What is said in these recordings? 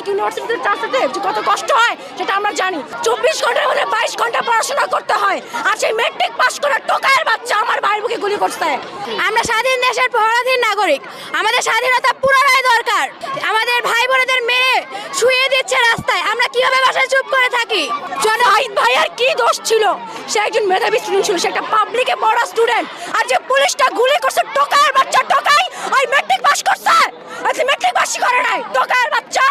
Public ইউনিভার্সিটিতে চাষাতে যে কত কষ্ট হয় সেটা আমরা জানি। চব্বিশ ঘণ্টার মধ্যে বাইশ ঘণ্টা পড়াশোনা করতে হয় আর সেই মেট্রিক পাস করার টোকায়ের বাচ্চা আমার ভাইয়ের বুকে গুলি করছে। আমরা স্বাধীন দেশের পরাধীন নাগরিক। আমাদের স্বাধীনতা পুনরায় দরকার। আমাদের ভাই বোনেদের মেরে শুয়ে দিচ্ছে রাস্তায়। আমরা কীভাবে বাসায় চুপ করে থাকি? জাহিদ ভাই আর কি দোষ ছিল? সে একজন মেধাবী স্টুডেন্ট ছিল সে একটা পাবলিকে পড়া স্টুডেন্ট আর যে পুলিশটা গুলি করছে টোকায়ের বাচ্চা টোকাই ওই মেট্রিক পাস করছে। মেট্রিক করে নাই। টোকায়ের বাচ্চা।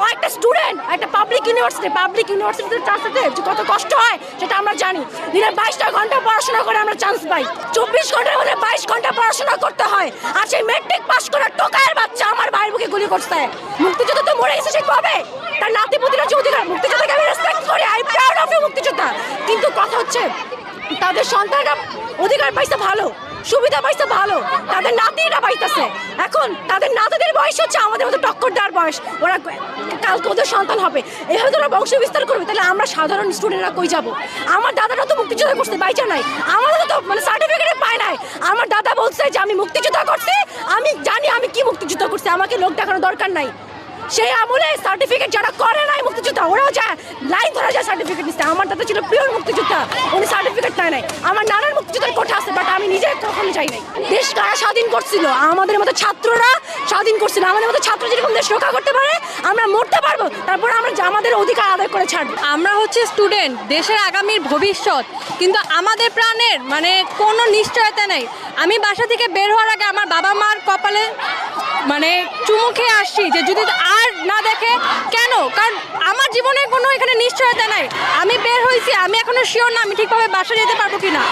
ও একটা স্টুডেন্ট একটা পাবলিক ইউনিভার্সিটি পাবলিক ইউনিভার্সিটিতে চাষাতে কত কষ্ট হয়, সেটা আমরা জানি। দিনে বাইশটা ঘণ্টা পড়াশোনা করে আমরা চান্স পাই। চব্বিশ ঘণ্টার মধ্যে বাইশ ঘণ্টা পড়াশোনা করতে হয়। আর সেই মেট্রিক পাস করার টোকায়ের বাচ্চা আমার ভাইয়ের বুকে গুলি করছে। মুক্তিযুদ্ধ তো মরে গেছে, সে কবে? তার নাতি পুতিরা যে অধিকার মুক্তিযোদ্ধাকে আমি রেসপেক্ট করি আই প্রাউড অফ মুক্তিযোদ্ধা। কিন্তু কথা হচ্ছে, তাদের সন্তানরা অধিকার পাইছে ভালো, সুবিধা পাইছে ভালো। তাদের নাতিরা পাইতেছে এখন তাদের নাতিদের বয়স হচ্ছে আমাদের মতো টক্কর দেওয়ার বয়স। ওরা কালকে ওদের সন্তান হবে। এভাবে তো ওরা বংশ বিস্তার করবে, তাহলে আমরা সাধারণ স্টুডেন্টরা কই যাব? আমার দাদারা তো মুক্তিযোদ্ধা করছে বাইচা নাই। আমাদের তো মানে সার্টিফিকেট পায় নাই। আমার দাদা বলছে যে, আমি মুক্তিযোদ্ধা করছি, আমি জানি আমি কি মুক্তিযুদ্ধ করছি, আমাকে লোক দেখানোর দরকার নাই। সেই আমলে সার্টিফিকেট যারা করে নাই মুক্তিযোদ্ধা, ওরাও যায়, লাইন ধরা সার্টিফিকেট নিচ্ছে আমার দাদা ছিল পিওর মুক্তিযোদ্ধা। উনি সার্টিফিকেট নেয় নাই। আমার নানার মুক্তিযোদ্ধার কোঠা আছে বাট আমি নিজে কখনো যাই নাই। দেশ কারা স্বাধীন করছিল? আমাদের মতো ছাত্ররা স্বাধীন করছিল। আমাদের মতো ছাত্র যেরকম দেশ রক্ষা করতে পারে, আমরা মরতে পারব। তারপর আমরা আমাদের অধিকার আদায় করে ছাড়বো। আমরা হচ্ছে স্টুডেন্ট দেশের আগামীর ভবিষ্যৎ। কিন্তু আমাদের প্রাণের মানে কোনো নিশ্চয়তা নেই। আমি বাসা থেকে বের হওয়ার আগে আমার বাবা মার কপালে মানে চুমু খেয়ে আসছি যে যদি আর না দেখে? কেন? কারণ আমার জীবনে কোনো এখানে নিশ্চয়তা নাই। আমি বের হয়েছি, আমি এখনও শিওর না আমি ঠিকভাবে বাসা যেতে পারব কিনা।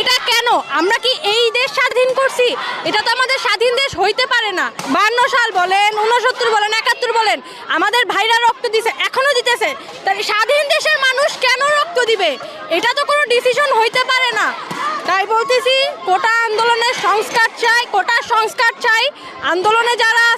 এটা কেন? আমরা কি এই দেশ স্বাধীন করছি? এটা তো আমাদের স্বাধীন দেশ হইতে পারে না। বান্ন সাল বলেন উনসত্তর বলেন, একাত্তর বলেন, আমাদের ভাইরা রক্ত দিছে, এখনও দিতেছে। তাই স্বাধীন দেশের মানুষ কেন রক্ত দিবে? এটা তো কোনো ডিসিশন হইতে পারে না। তাই বলতেছি, কোটা আন্দোলনের সংস্কার চাই, কোটা সংস্কার চাই। আন্দোলনে যারা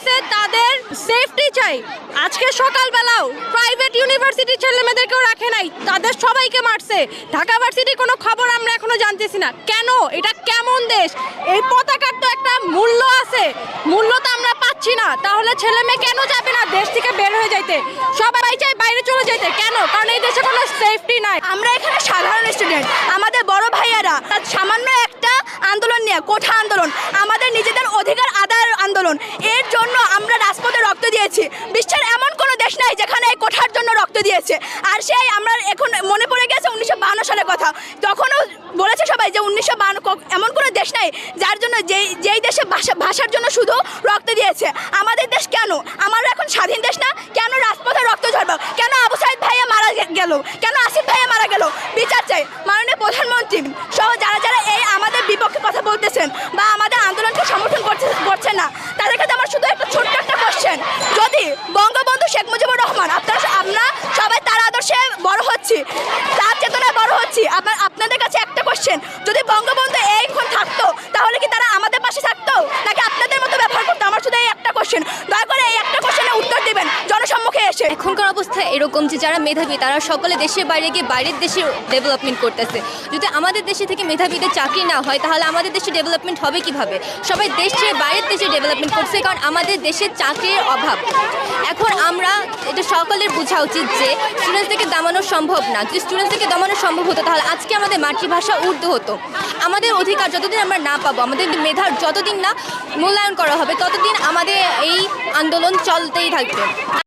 সেফটি চাই। আজকে সকালবেলাও প্রাইভেট ইউনিভার্সিটির ছেলেমেয়েদেরকেও রাখে নাই, তাদের সবাইকে মারছে। ঢাকা ভার্সিটির কোনো খবর আমরা এখনও জানতেছি না। কেন? এটা কেমন দেশ? এই পতাকার তো একটা মূল্য আছে। মূল্য তো আমরা পাচ্ছি না। তাহলে ছেলে মেয়ে কেন যাবে না দেশ থেকে বের হয়ে যাইতে? সবাই চাই বাইরে চলে যাইতে। কেন? কারণ এই দেশে কোনো সেফটি নাই। আমরা এখানে সাধারণ স্টুডেন্ট আমাদের বড় ভাইয়ারা তার সামান্য একটা আন্দোলন নিয়ে কোঠা আন্দোলন আমাদের নিজেদের অধিকার আদায়ের আন্দোলন এর জন্য আমরা রাজপথে রক্ত দিয়েছি। বিশ্বের এমন কোনো দেশ নাই যেখানে এই কোঠার জন্য রক্ত দিয়েছে। আর সেই আমরা এখন মনে পড়ে গেছে উনিশশো সালের কথা। তখনও বলেছে সবাই যে উনিশশো এমন কোনো দেশ নাই যার জন্য যেই যেই দেশে ভাষা, ভাষার জন্য শুধু রক্ত দিয়েছে। আমাদের দেশ কেন? আমরা এখন স্বাধীন দেশ না? কেন রাজপথে রক্ত ঝরবে? কেন আবু সাইদ ভাইয়া মারা গেল? কেন আসিফ ভাইয়া মারা গেল? বিচার চাই। মাননীয় প্রধানমন্ত্রী সহ যারা যারা এই আমাদের বিপক্ষে কথা বলতেছেন বা আমাদের আন্দোলনকে সমর্থন করছে করছেন না তাদের কাছে আমার শুধু একটা ছোট্ট একটা কোশ্চেন যদি বঙ্গবন্ধু শেখ মুজিবুর রহমান, আপনার আমরা সবাই তার আদর্শে বড় হচ্ছি, তার চেতনায় বড় হচ্ছি। আপনার আপনাদের কাছে একটা কোশ্চেন যদি বঙ্গবন্ধু এইখন থাকতো তাহলে কি তারা আমাদের পাশে থাকতো নাকি আপনাদের মতো ব্যবহার করতো আমার শুধু এই একটা কোশ্চেন দয়া করে এই একটা কোশ্চেনের উত্তর দিবেন জনসম্মুখে এখনকার অবস্থা এরকম যে যারা মেধাবী, তারা সকলে দেশের বাইরে গিয়ে বাইরের দেশে ডেভেলপমেন্ট করতেছে। যদি আমাদের দেশে থেকে মেধাবীদের চাকরি না হয়, তাহলে আমাদের দেশে ডেভেলপমেন্ট হবে কীভাবে? সবাই দেশ, বাইরের দেশে ডেভেলপমেন্ট করছে কারণ আমাদের দেশে চাকরির অভাব। এখন আমরা, এটা সকলের বোঝা উচিত যে স্টুডেন্টসদেরকে দামানো সম্ভব না। যদি স্টুডেন্টসদেরকে দমানো সম্ভব হতো, তাহলে আজকে আমাদের মাতৃভাষা উর্দু হতো। আমাদের অধিকার যতদিন আমরা না পাবো, আমাদের মেধার যতদিন না মূল্যায়ন করা হবে, ততদিন আমাদের এই আন্দোলন চলতেই থাকবে।